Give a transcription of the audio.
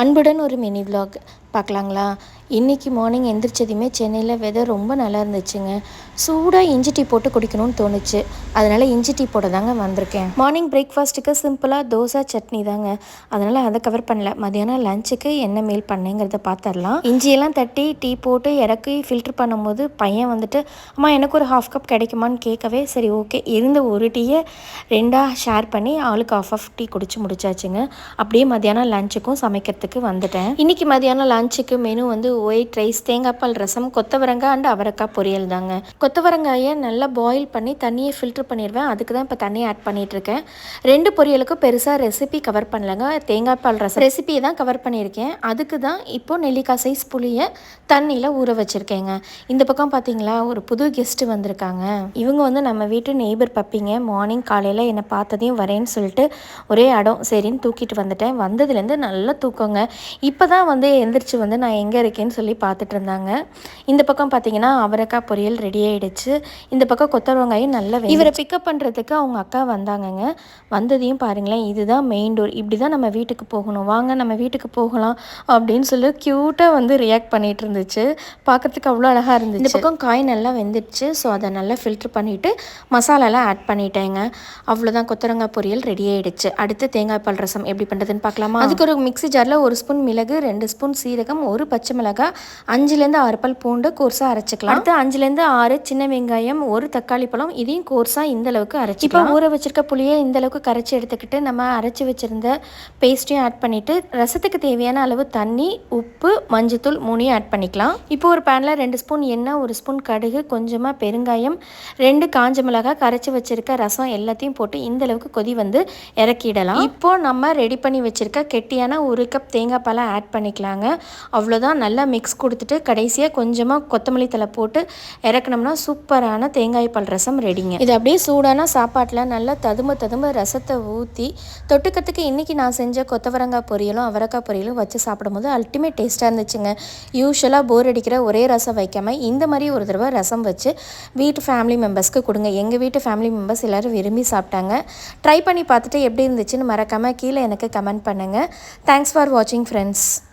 அன்புடன் ஒரு mini vlog பார்க்கலாங்களா? இன்றைக்கி மார்னிங் எந்திரிச்சதுமே சென்னையில் வெதர் ரொம்ப நல்லா இருந்துச்சுங்க. சூடாக இஞ்சி டீ போட்டு குடிக்கணும்னு தோணுச்சு. அதனால் இஞ்சி டீ போட தாங்க வந்திருக்கேன். மார்னிங் பிரேக்ஃபாஸ்ட்டுக்கு சிம்பிளாக தோசை சட்னி தாங்க. அதனால் அதை கவர் பண்ணல. மதியானம் லஞ்சுக்கு என்ன மேல் பண்ணேங்கிறத பார்த்துடலாம் இஞ்சியெல்லாம் தட்டி டீ போட்டு இறக்கி ஃபில்டர் பண்ணும்போது பையன் வந்துட்டு அம்மா எனக்கு ஒரு ஹாஃப் கப் கிடைக்குமான்னு கேட்கவே சரி ஓகே இருந்த ஒரு டீயை ரெண்டாக ஷேர் பண்ணி ஆளுக்கு ஆஃப் ஆஃப் டீ குடிச்சு முடிச்சாச்சுங்க. அப்படியே மதியானம் லஞ்சுக்கும் சமைக்கிறதுக்கு வந்துட்டேன். இன்னைக்கு மதியானம் லஞ்சுக்கு மெனு வந்து ஒயிட் ரைஸ் தேங்காய்பால் ரசம் கொத்தவரங்காய் அண்ட் அவரைக்காய் பொரியல் தாங்க. கொத்தவரங்காயை நல்லா பாயில் பண்ணி தண்ணியை ஃபில்டர் பண்ணிடுவேன். அதுக்கு தான் இப்போ தண்ணியை ஆட் பண்ணிட்டு இருக்கேன் ரெண்டு பொரியலுக்கும் பெருசாக ரெசிபி கவர் பண்ணலங்க. தேங்காய் பால் ரசம் ரெசிபியை தான் கவர் பண்ணியிருக்கேன். அதுக்கு தான் இப்போ நெல்லிக்காய் சைஸ் புளியை தண்ணியில் ஊற வச்சுருக்கேங்க. இந்த பக்கம் பார்த்தீங்களா ஒரு புது கெஸ்ட்டு வந்திருக்காங்க. இவங்க வந்து நம்ம வீட்டு நெய்பர் பப்பிங்க. மார்னிங் காலையில் என்னை பார்த்ததையும் வரேன்னு சொல்லிட்டு ஒரே இடம் சரின்னு தூக்கிட்டு வந்துட்டேன். வந்ததுலேருந்து நல்லா தூக்கங்க. இப்போ தான் வந்து எந்திரிச்சு வந்து நான் எங்கே இருக்கேன்னு சொல்லி பார்த்துட்டு இருந்தாங்க. இந்த பக்கம் பார்த்தீங்கன்னா அவரைக்காய் பொரியல் ரெடி ஆகிடுச்சு இந்த பக்கம் கொத்தரவங்காயும் நல்லா இவரை பிக்கப் பண்ணுறதுக்கு அவங்க அக்கா வந்தாங்கங்க. வந்ததையும் பாருங்களேன். இதுதான் மெயின் டோர் இப்படி தான் நம்ம வீட்டுக்கு போகணும். வாங்க நம்ம வீட்டுக்கு போகலாம் அப்படின்னு சொல்லி க்யூட்டாக வந்து ரியாக்ட் பண்ணிட்டு இருந்துச்சு. பார்க்கறதுக்கு அவ்வளோ அழகாக இருந்துச்சு. இந்த பக்கம் காய் நல்லா வெந்துடுச்சு. ஸோ அதை நல்லா ஃபில்டர் பண்ணிவிட்டு மசாலாலாம் ஆட் பண்ணிட்டேங்க. அவ்வளோதான். கொத்தரங்காய் பொரியல் ரெடி ஆகிடுச்சு அடுத்து தேங்காய் பால் ரசம் எப்படி பண்ணுறதுன்னு பார்க்கலாமா? அதுக்கு ஒரு மிக்சி ஜாரில் ஒரு ஸ்பூன் மிளகு ரெண்டு ஸ்பூன் சீரகம் ஒரு பச்சை மிளகாய் அஞ்சுலேருந்து ஆறு பல் பூண்டு கோர்ஸாக அரைச்சிக்கலாம். அடுத்து அஞ்சுலேருந்து ஆறு சின்ன வெங்காயம் ஒரு தக்காளி பழம் இதையும் கோர்ஸாக இந்த அளவுக்கு அரைச்சி இப்போ ஊற வச்சிருக்க புளியை இந்த அளவுக்கு கரைச்சி எடுத்துக்கிட்டு நம்ம அரைச்சி வச்சிருந்த பேஸ்ட்டையும் ஆட் பண்ணிட்டு ரசத்துக்கு தேவையான அளவு தண்ணி உப்பு மஞ்சத்தூள் மூணையும் ஆட் பண்ணிக்கலாம். இப்போ ஒரு பேனில் ரெண்டு ஸ்பூன் எண்ணெய் ஒரு ஸ்பூன் கடுகு கொஞ்சமாக பெருங்காயம் ரெண்டு காஞ்ச மிளகாய் கரைச்சி வச்சிருக்க ரசம் எல்லாத்தையும் போட்டு இந்த அளவுக்கு கொதி வந்து இறக்கிடலாம். இப்போ நம்ம ரெடி பண்ணி வச்சிருக்க கெட்டியான ஒரு கப் தேங்காய் பாலை ஆட் பண்ணிக்கலாங்க. அவ்வளோதான் நல்லா மிக்ஸ் கொடுத்துட்டு கடைசியாக கொஞ்சமாக கொத்தமல்லி தலை போட்டு இறக்குனோம்னா சூப்பரான தேங்காய் பால் ரசம் ரெடிங்க இது அப்படியே சூடான சாப்பாட்டில் நல்லா ததும்ப ததும்ப ரசத்தை ஊற்றி தொட்டுக்கிறதுக்கு இன்றைக்கி நான் செஞ்ச கொத்தவரங்காய் பொரியலும் அவரக்காய் பொரியலும் வச்சு சாப்பிடும்போது அல்டிமேட் டேஸ்ட்டாக இருந்துச்சுங்க. யூஸ்வலாக போர் அடிக்கிற ஒரே ரசம் வைக்காமல் இந்த மாதிரி ஒரு தடவை ரசம் வச்சு வீட்டு ஃபேமிலி மெம்பர்ஸ்க்கு கொடுங்க. எங்கள் வீட்டு ஃபேமிலி மெம்பர்ஸ் எல்லோரும் விரும்பி சாப்பிட்டாங்க. ட்ரை பண்ணி பார்த்துட்டு எப்படி இருந்துச்சுன்னு மறக்காமல் கீழே எனக்கு கமெண்ட் பண்ணுங்கள் தேங்க்ஸ் ஃபார் watching friends.